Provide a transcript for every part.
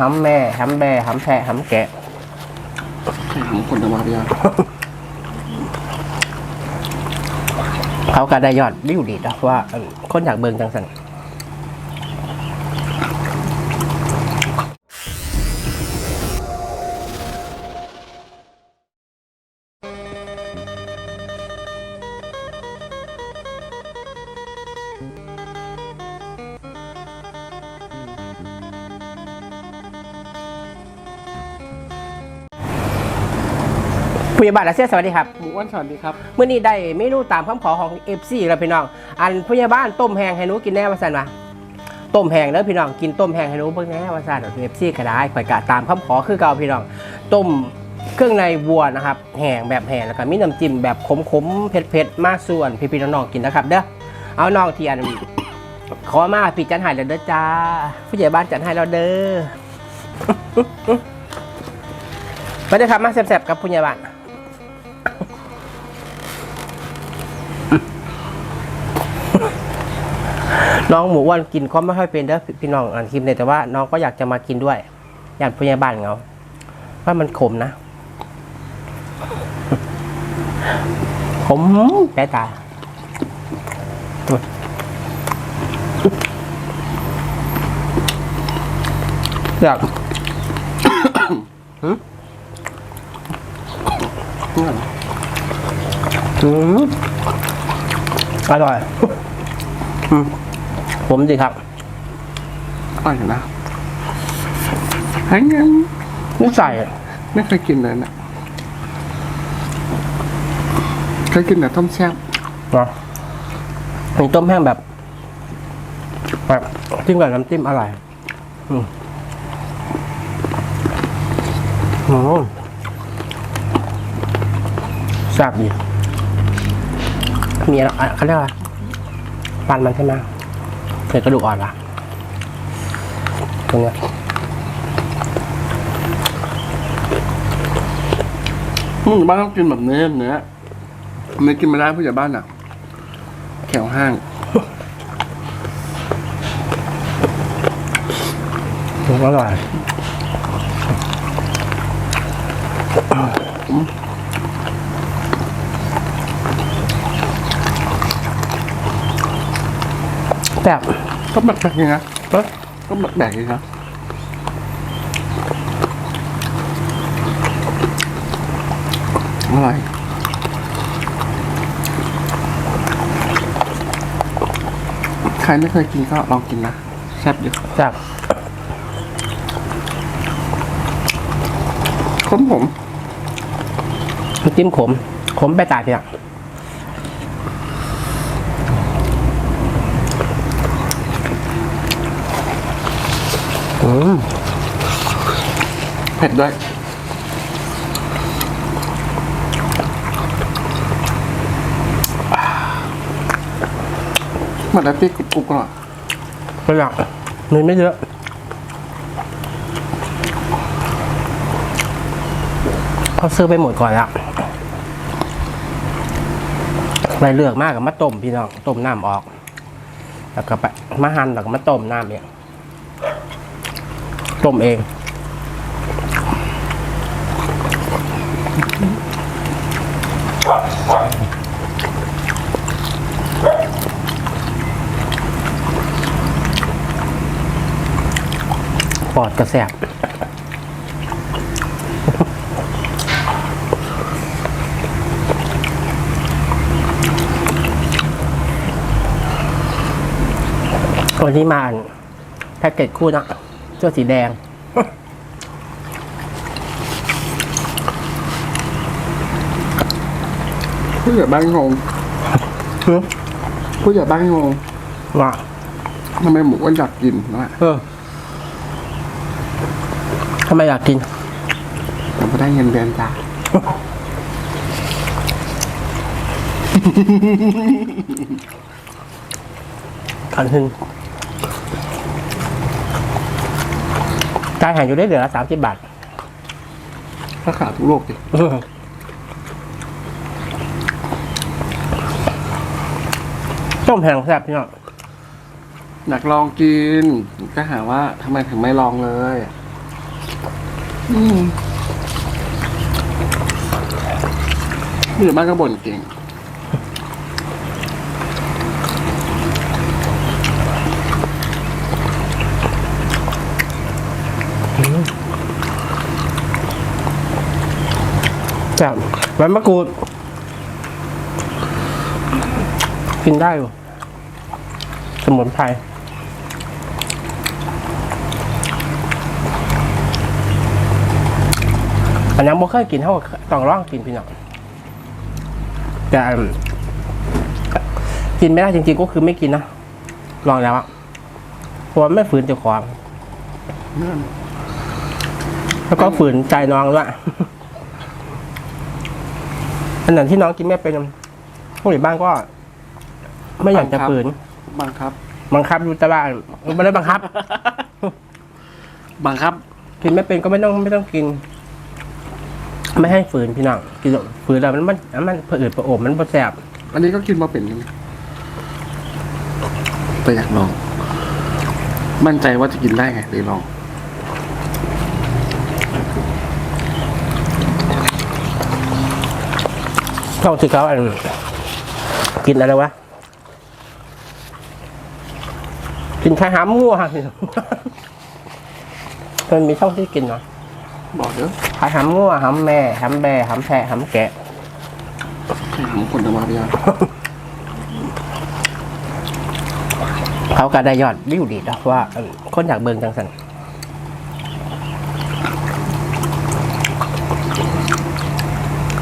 หำแม่หำแบหำแพะหำแกะใครหำคนจะมาเบียร์เขาก็ได้ยอดวิวดีนะว่าเอิ่มคนอยากเบิ่งจังสัน ผู้ใหญ่บ้านอาเซียสวัสดีครับหมูอ้วนสวัสดีครับเมื่อนี้ได้เมนูตามคำขอของเอฟซีแล้วพี่น้อง อันผู้ใหญ่บ้านต้มแห้งให้หนูกินแน่ว่าสันวะต้มแห้งเด้อพี่น้องกินต้มแห้งให้หนูเบิ่งแน่ว่าสันเอฟซีก็ได้ข่อยกะตามคำขอคือเก่าพี่น้อง ต้มเครื่องในวัวนะครับแห้งแบบแห้งแล้วก็มีน้ำจิ้มแบบขมๆเผ็ดๆมาส่วนพี่ๆน้องๆกินนะครับเด้อเอาน้องที่อันขอมาพี่จันให้แล้วเด้อจ้า ผู้ใหญ่บ้านจันให้แล้วเด้อไปเด้อครับมาแซ่บๆกับผู้ใหญ่บ้าน น้องหมูอ้วันกินก็ไม่ค่อยเป็นเด้อพี่น้องอ่านคลิปเนี่ยแต่ว่าน้องก็อยากจะมากินด้วย อยากพยาบาลเขาว่ามันขมนะขมแย่ตาอยากนี่เหรออืมอร่อยอืม ผมดีครับอร่อยอยู่นะไอ้ยังนี่ใส่ไม่เคยกินเลยนะเคยกินแต่ต้มแซ่บเนาะเป็นต้มแห้งแบบ แบบจิ้มกับน้ำจิ้มอร่อยอืมอืมแซ่บดีมีอะไรอะเขาเรียกว่าปันมันใช่ไหม เศษกระดูกอ่อนปะตรงเนี้ยมึงบ้านต้องกินแบบเนื้อเนื้อไม่กินไม่ได้ผู้ใหญ่บ้านอะ แขวห้างอืมอร่อย แซ่บก็แบบแบบนี้นะเอ้ยก็แบบแบบนี้นะอร่อยใครไม่เคยกินก็ลองกินนะแซ่บอยู่แซ่บค้นผมน้ำจิ้มขม ขมไปตายเพีย อืมเผ็ดด้วยเหมือนแล้วพี่กรุบกรุบๆก่อไม่หลักมันไม่เยอะพอซื้อไปหมดก่อนแล้วไปเลือกมากกับมาต้มพี่น้องต้มน้ำออก แล้วก็ไปมาหั่นแล้วก็มาต้มน้ำเอง ต้มเอง ปอดกระแสบวันนี้มาแพ็กเกจคู่นะ เสื้อสีแดง ผู้ใหญ่บ้านงงฮึผู้ใหญ่บ้านงงว่า ทำไมหมูอ้วนอยากกินนะเออทำไมอยากกินแต่ไม่ได้เงินเดือนจ้ะขันหึง จ่ายหายอยู่ได้เหลือสามสิบบาทถ้าขาดทุกโลกดิเออต้มแห้งแซ่บพี่น้องอยากลองกิน ก็หาว่าทำไมถึงไม่ลองเลยอืมผู้ใหญ่บ้านก็บ่นเก่ง จับใบมะกรูด กินได้อยู่สมุนไพรอันยังบ่เคยกินเท่าต้องลองกินพี่น้องแต่กินไม่ได้จริงๆก็คือไม่กินนะลองแล้วอะเพราะไม่ฝืนเจ้าของแล้วก็ฝืนใจน้องด้วย อันนั้นที่น้องกินไม่เป็นพวกหลีบ้านก็ ไม่อยากจะฝืนบังคับ บังคับอยู่แต่ว่าไม่ได้บังคับ บังคับ กินไม่เป็นก็ไม่ต้องไม่ต้องกิน ไม่ให้ฝืนพี่น้องกินฝืนแล้วมันมันมันเผืดประโอบมันประแสบอันนี้ก็กินมาเป็นอยู่แต่อยากลอง มั่นใจว่าจะกินได้ไงเลยลอง ช่องที่เขาอันกินอะไรวะ กินไข่หามงัวพี่น้องมันมีช่องที่กินเนาะบอกเด้อไข่หามงัวหามแม่หามแบะหามแพะหามแกะใครหาคนจะมาพี่ยาเขาก็ได้ยอดวิวดีนะว่าเอิ่มคนอยากเบิ่งจังสัน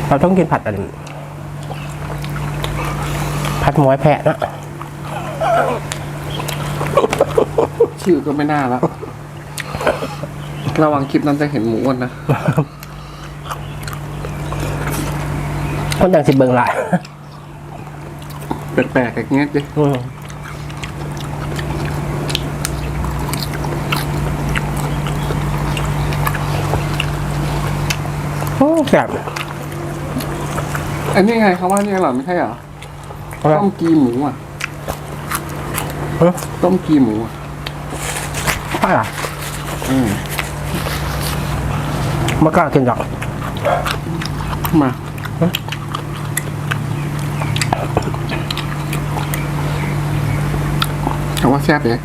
เราต้องกินผัดอะไร ผัดหมวยแพะนะชื่อก็ไม่น่าแล้วระวังคลิปนั้นจะเห็นหมูอ้วนนะคนอยากสิเบิ่งหลายแปลกๆอย่างเงี้ยดิอืมโอ้แซ่บอันนี้ไงเขาว่านี่อร่อยไม่ใช่เหรอ ต้มกีหมูอะเฮ้ยต้มกีหมูอะใช่เหรออืมเมื่อกล้ากินดอกมาแต่ว่าแซ่บเลย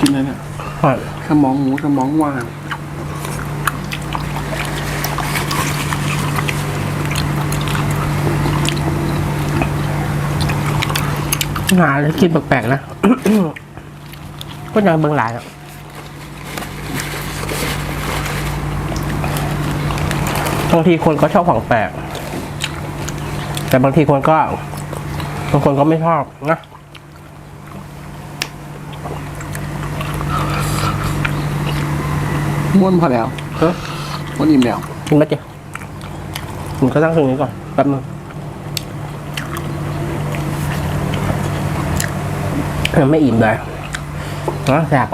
กินเลยเนี่ยใช่สมองหมูสมองวาน หาเลยกินแปลกๆนะคนอยากเบิ่งหลายอะบางทีคนก็ชอบของแปลก แต่บางทีคนก็บางคนก็ไม่ชอบนะม้วนพอแล้วเออม้วนอิ่มแล้วกินไหมเจ๊ผมก็ตั้งตรงนี้ก่อนแป๊บนึง ยังไม่อิ่มเลยนะแสบ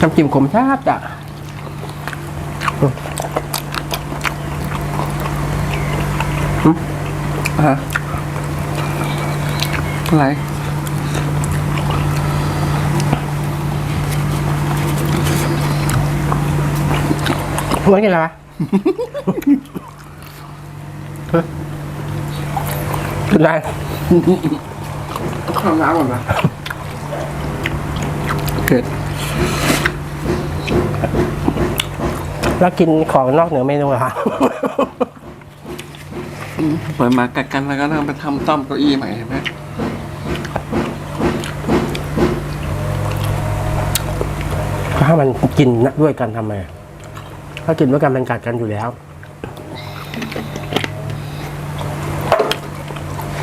น้ำจิ้มขมชาบจ้ะอืมอะอะไรหัวกินอะไรวะ เฮ้ยกินอะไรข้าวน้ำก่อนนะเผ็ดแล้วกินของนอกเหนือเมนูเหรอคะเปิดมากัดกันแล้วก็นั่งไปทำต้อมเก้าอี้ใหม่เห็นไหมถ้ามันกินด้วยกันทำไม ถ้ากินด้วยกันเป็นกัดกันอยู่แล้ว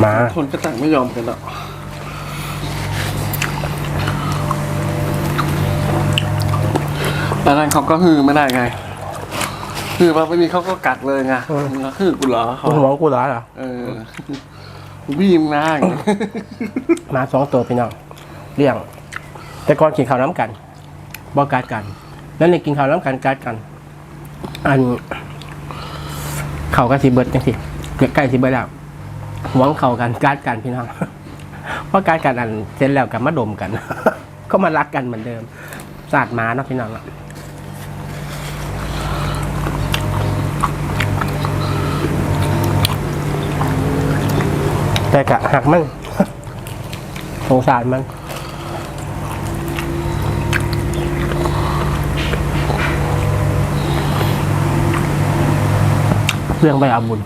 มาคนก็ต่างไม่ยอมกันหรอกแต่นั้นเขาก็ฮือไม่ได้ไงฮือมาไม่มีเขาก็กัดเลยไงมึงก็ฮือกูเหรอเขาคุณหัวกูเหรอเหรอเออกูบีมนะอย่างเงี้ยมาสองตัวพี่น้องเลี้ยง แต่ก่อนกินข้าวน้ำกันบอกกัดกัน แล้วในกินข้าวน้ำกันกัดกัน อันเขาก็สิเบิดจังสิเกิดใกล้สิเบิดแล้ว หวงเข่ากันกัดกันพี่น้องเพราะการกันอันเสร็จแล้วกับมาดมกัน ก็มารักกันเหมือนเดิมสาดม้าเนาะพี่น้องอะแต่กะหักมันสงสารมันเรื่องไปเอาบุญ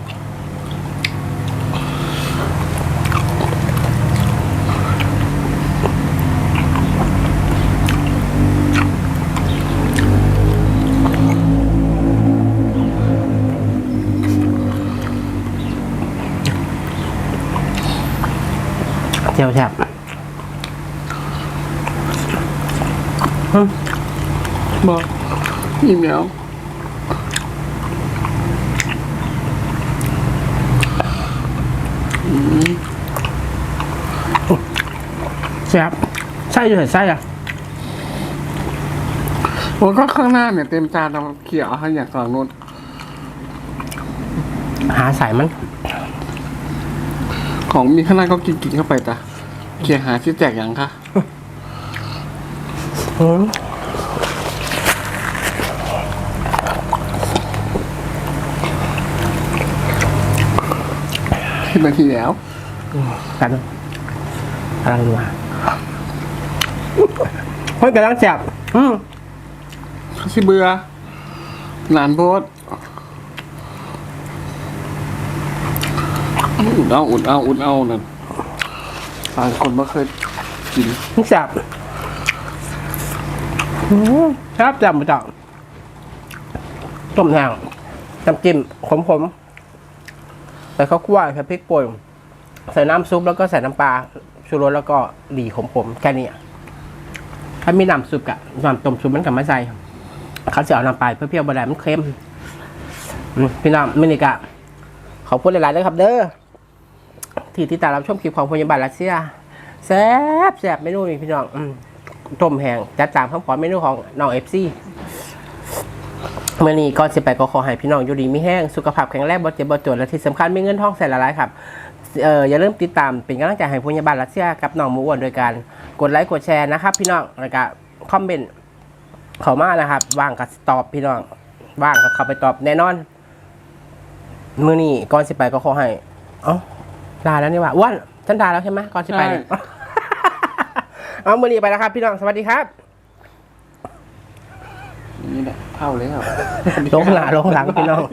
ยวแฉบบอกอิ่มแล้วแฉบไส้อยู่ไหนไส้อะโอ้ก็ข้างหน้าเนี่ยเต็มจานเราเขี่ยเอาให้อย่างฝั่งนู้นหาสายมัน ของมีข้างหน้าก็กินกินเข้าไปจ้ะ เขี่ยหาที่แจกอย่างค่ะอืมสิบนาทีแล้วกันอะไรวะเฮ้ยกำลังแฉบอืมสิเบื่อหลานโพสอุ่นเอาอุ่นเอาอุ่นเอานั่น บางคนไม่เคยกินมันแฉบอืมแฉบจำมาจากต้มแห้งน้ำจิ้มขมๆใส่ข้าวคั่วใส่พริกป่นใส่น้ำซุปแล้วก็ใส่น้ำปลาชูรสแล้วก็ดีขมๆแค่นี้อะถ้ามีน้ำซุปกับน้ำต้มซุปมันกับไม่ใส่เขาจะเอาน้ำปลาเพื่อเพียวบะไดมันเค็มอืมพี่น้องมินิกะขอบคุณหลายๆเลยครับเด้อ ที่ติดตามรับชมคลิปของพยาบาลรัสเซียแซ่บแซ่บเมนูนี้พี่น้องต้มแห้งจัดตามคำขอเมนูของน้องเอฟซีเมื่อนี้ก่อนสิไปก็ขอให้พี่น้องอยู่ดีมีแห้งสุขภาพแข็งแรงบ่เจ็บบ่จนและที่สำคัญมีเงินทองใส่ละลายครับเอออย่าลืมติดตามเป็นกำลังใจให้พยาบาลรัสเซียกับน้องมูอ้วนโดยการกดไลค์กดแชร์นะครับ พี่น้องแล้วก็คอมเมนต์เข้ามานะครับว่างก็ตอบพี่น้องว่างก็เข้าไปตอบแน่นอนมื่อนี้ก่อนสิไปก็ขอให้ เอ้า ลาแล้วนี่หว่าอ้วนฉันลาแล้วใช่ไหมก่อนสิไปเนี่ยเอามื่อนี้ไปแล้วครับ พี่น้องสวัสดีครับนี่แหละเท่าแล้วลงหลาลงหลังพี่น้อง